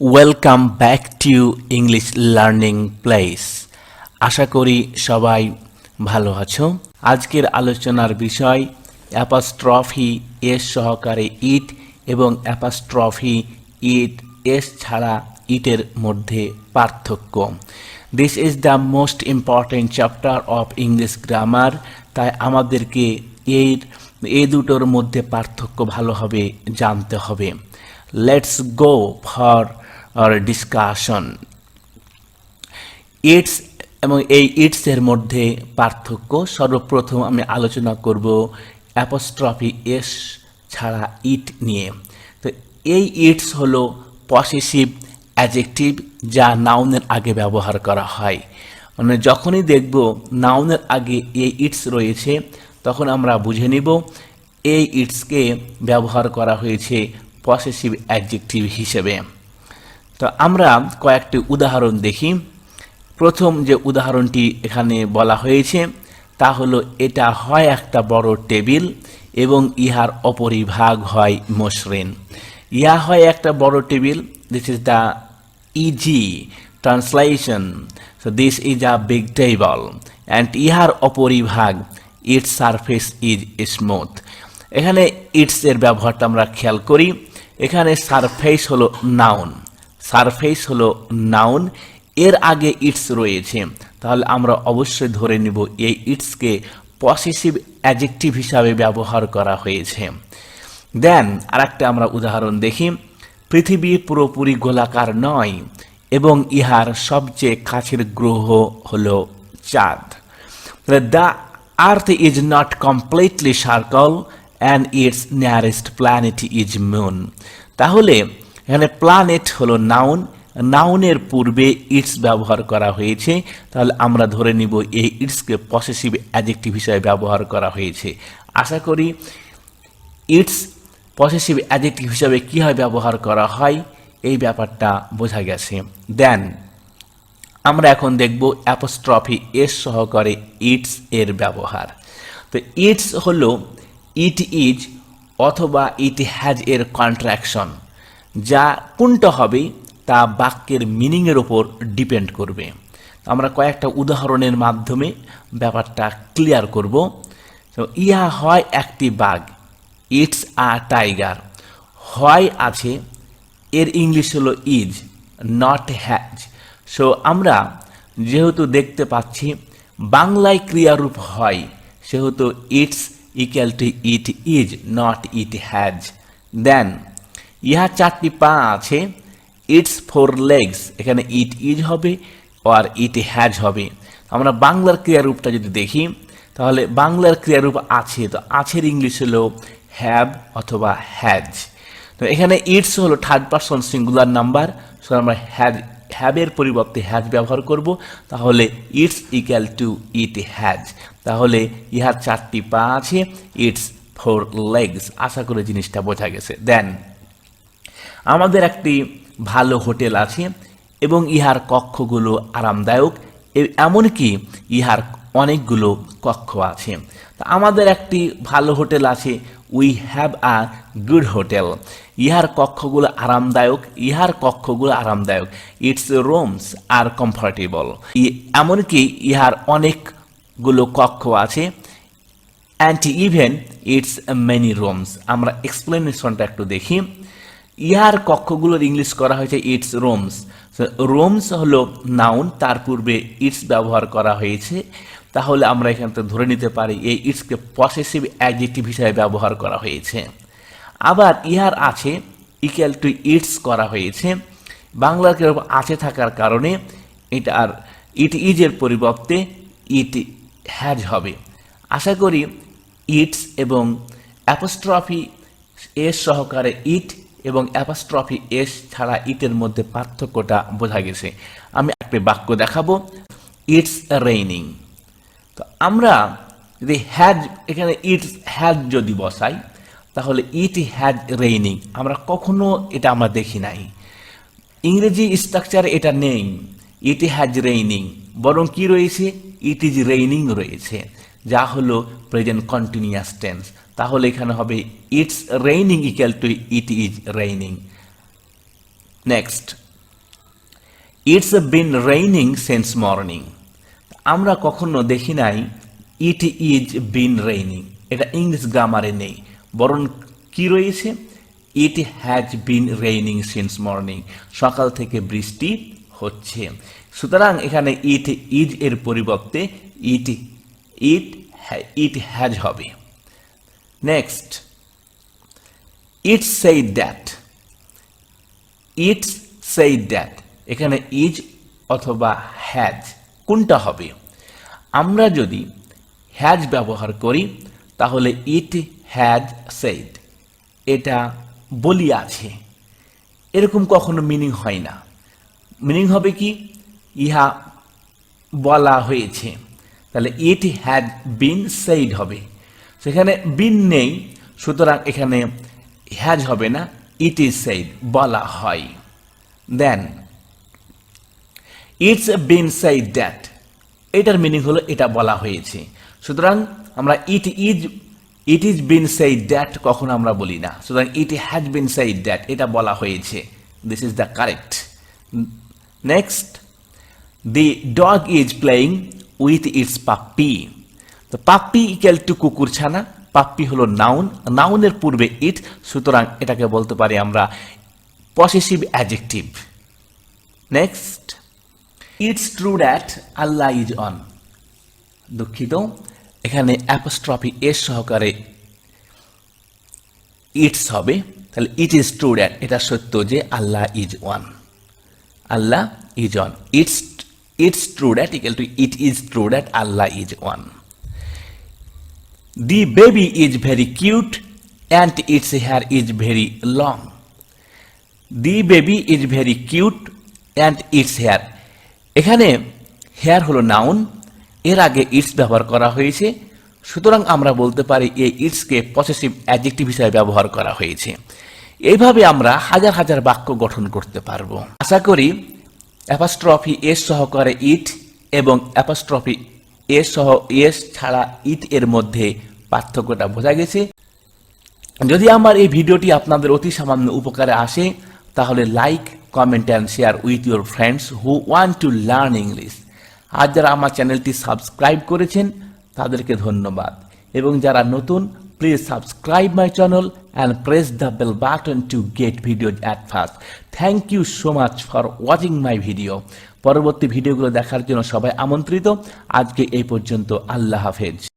Welcome back to English learning place আশা করি সবাই ভালো আছো। আজকের আলোচনার বিষয় অ্যাপাস্ট্রফি এস সহকারে ইট এবং অ্যাপাস্ট্রফি ইট এস ছাড়া ইটের মধ্যে পার্থক্য। This is the most important chapter of English grammar তাই আমাদেরকে এই এই দুটোর মধ্যে পার্থক্য ভালোভাবে জানতে হবে। Let's go for discussion its এবং এই ইটসের মধ্যে পার্থক্য, সর্বপ্রথম আমি আলোচনা করব অ্যাপোস্ট্রফি এস ছাড়া ইট নিয়ে। তো এই ইটস হলো পসেসিভ অ্যাজেক্টিভ যা নাউনের আগে ব্যবহার করা হয়। মানে যখনই দেখব নাউনের আগে এই ইটস রয়েছে, তখন আমরা বুঝে নিব এই ইটসকে ব্যবহার করা হয়েছে পসেসিভ অ্যাডজেক্টিভ হিসেবে। তো আমরা কয়েকটি উদাহরণ দেখি। প্রথম যে উদাহরণটি এখানে বলা হয়েছে, তা হলো এটা হয় একটা বড় টেবিল এবং ইহার অপরিভাগ হয় মসৃণ। ইহা হয় একটা বড় table this is the easy translation so this is a big table and ইহার অপরিভাগ ইটস সারফেস ইজ স্মুথ এখানে ইটস এর ব্যবহারটা আমরা খেয়াল করি। এখানে সারফেস হলো নাউন সারফেস হলো নাউন, এর আগে ইটস রয়েছে। তাহলে আমরা অবশ্যই ধরে নিব এই ইটসকে পসেসিভ অ্যাজেক্টিভ হিসাবে ব্যবহার করা হয়েছে। দেন আরেকটা আমরা উদাহরণ দেখি। পৃথিবী পুরোপুরি গোলাকার নয় এবং ইহার সবচেয়ে কাছের গ্রহ হল চাঁদ। The earth is not completely circle and its nearest planet is moon. তাহলে এখানে প্লানেট হলো নাউন নাউনের পূর্বে ইটস ব্যবহার করা হয়েছে। তাহলে আমরা ধরে নিব এই ইটসকে পসেসিভ অ্যাজেক্টিভ হিসাবে ব্যবহার করা হয়েছে। আশা করি ইটস পসেসিভ অ্যাজেক্টিভ হিসাবে কীভাবে ব্যবহার করা হয়, এই ব্যাপারটা বোঝা গেছে। দেন আমরা এখন দেখব অ্যাপোস্ট্রফি এস সহকারে ইটস এর ব্যবহার। তো ইটস হলো ইট ইজ অথবা ইট হ্যাজ এর কন্ট্রাকশন যা কোনটা হবে তা বাক্যের মিনিংয়ের ওপর ডিপেন্ড করবে। আমরা কয়েকটা উদাহরণের মাধ্যমে ব্যাপারটা ক্লিয়ার করব। তো, ইহা হয় একটি বাঘ। ইটস আ টাইগার হয় আছে, এর ইংলিশ হলো ইজ নট হ্যাজ সো আমরা যেহেতু দেখতে পাচ্ছি, বাংলায় ক্রিয়ারূপ হয়, সেহেতু it's equal to it is not it has then ইহা চারটি পা আছে। ইটস ফোর লেগস এখানে ইট ইজ হবে আর ইট হ্যাজ হবে। আমরা বাংলার ক্রিয়ারূপটা যদি দেখি, তাহলে বাংলার ক্রিয়ারূপ আছে। তো আছের ইংলিশ হলো হ্যাভ অথবা হ্যাজ তো এখানে ইটস হলো third person singular number so আমরা হ্যাজ হ্যাবের পরিবর্তে হ্যাজ ব্যবহার করব। তাহলে it's equal to it has তাহলে ইহার চারটি পা আছে। ইটস ফোর লেগস আশা করে জিনিসটা বোঝা গেছে। দেন আমাদের একটি ভালো হোটেল আছে এবং ইহার কক্ষগুলো আরামদায়ক এমনকি ইহার অনেকগুলো কক্ষ আছে। তা আমাদের একটি ভালো হোটেল আছে we have a good hotel ইহার কক্ষগুলো আরামদায়ক, ইহার কক্ষগুলো আরামদায়ক। ইটস রুমস আর কমফর্টেবল এমনকি ইহার অনেকগুলো কক্ষ আছে and even its many rooms আমরা এক্সপ্লেনেশনটা একটু দেখি। ইহার কক্ষগুলোর ইংলিশ করা হয়েছে ইটস রোমস। রোমস হলো নাউন, তার পূর্বে ইটস ব্যবহার করা হয়েছে। তাহলে আমরা এখান থেকে ধরে নিতে পারি, এই ইটসকে পসেসিভ অ্যাডজেক্টিভ হিসাবে ব্যবহার করা হয়েছে। আবার ইহার আছে ইকুয়াল টু ইটস করা হয়েছে। বাংলার কেরকম আছে থাকার কারণে এটা আর ইট ইজের পরিবর্তে ইট হ্যাজ হবে। আশা করি, ইটস এবং অ্যাপোস্ট্রফি এর সহকারে ইট এবং অ্যাপাস্ট্রফি এস ছাড়া ইটের মধ্যে পার্থক্যটা বোঝা গেছে। আমি একটি বাক্য দেখাবো। ইটস রেইনিং তো আমরা যদি হ্যাজ এখানে ইটস হ্যাজ যদি বসাই, তাহলে ইট হ্যাজ রেইনিং আমরা কখনো এটা আমরা দেখি নাই। ইংরেজি স্ট্রাকচারে এটা নেই। ইট হ্যাজ রেইনিং বরং কি রয়েছে? ইট ইজ রেইনিং রয়েছে। যা হলো প্রেজেন্ট কন্টিনিউয়াস টেন্স তাহলে এখানে হবে it's raining equal to it is raining next it's been raining since morning আমরা কখনো দেখি নাই ইট ইজ বিন রেইনিং এটা ইংলিশ গ্রামারে নেই। বরং কি রয়েছে? It has been raining since morning সকাল থেকে বৃষ্টি হচ্ছে। সুতরাং এখানে ইট ইজ এর পরিবর্তে ইট ইট ইট হ্যাজ হবে। Next it's said that. It's said that. এখানে ইজ অথবা হ্যাজ, কোনটা হবে? আমরা যদি হ্যাজ ব্যবহার করি, তাহলে ইট হ্যাজ সেইড। এটা বলি আছে। এরকম কখনো মিনিং হয় না। মিনিং হবে কি? ইহা বলা হয়েছে। তাহলে ইট হ্যাড বিন সেইড হবে। সেখানে বিন নেই, সুতরাং এখানে হ্যাজ হবে না ইট ইজ সেইড বলা হয়। Then it's been said that এটার মিনিং হলো এটা বলা হয়েছে। সুতরাং আমরা it is it is been said that কখন আমরা বলি না। সুতরাং it has been said that এটা বলা হয়েছে। This is the correct next the dog is playing with its puppy তো পাপ্পি ইকুয়াল টু কুকুর ছানা পাপ্পি হলো নাউন নাউনের পূর্বে ইট সুতরাং এটাকে বলতে পারি আমরা possessive adjective next it's true that Allah is one দুঃখিত, এখানে অ্যাপোস্ট্রফি এর সহকারে ইটস হবে, তাহলে ইট ইজ ট্রু দ্যাট এটা সত্য যে Allah is one Allah is one it's it's true that equal to it is true that Allah is one the baby is very cute and its hair is very long the baby is very cute and its hair এখানে hair হলো noun এর আগে it's ব্যবহার করা হয়েছে। সুতরাং আমরা বলতে পারি এই ইটসকে পসেসিভ অ্যাডজেক্টিভ হিসাবে ব্যবহার করা হয়েছে। এইভাবে আমরা হাজার হাজার বাক্য গঠন করতে পারব। আশা করি অ্যাপাস্ট্রফি এস সহকারে ইট এবং অ্যাপাস্ট্রফি এস সহ এস ছাড়া ইট এর মধ্যে পার্থক্যটা বোঝা গেছে। যদি আমার এই ভিডিওটি আপনাদের অতি সামান্য উপকারে আসে, তাহলে like, comment and share with your friends who want to learn English. আর যারা আমার চ্যানেলটি সাবস্ক্রাইব করেছেন, তাদেরকে ধন্যবাদ। এবং যারা নতুন please subscribe my channel and press the bell button to get videos at first. Thank you so much for watching my video. পরবর্তী ভিডিওগুলো দেখার জন্য সবাই আমন্ত্রিত আজকে এই পর্যন্ত আল্লাহ হাফেজ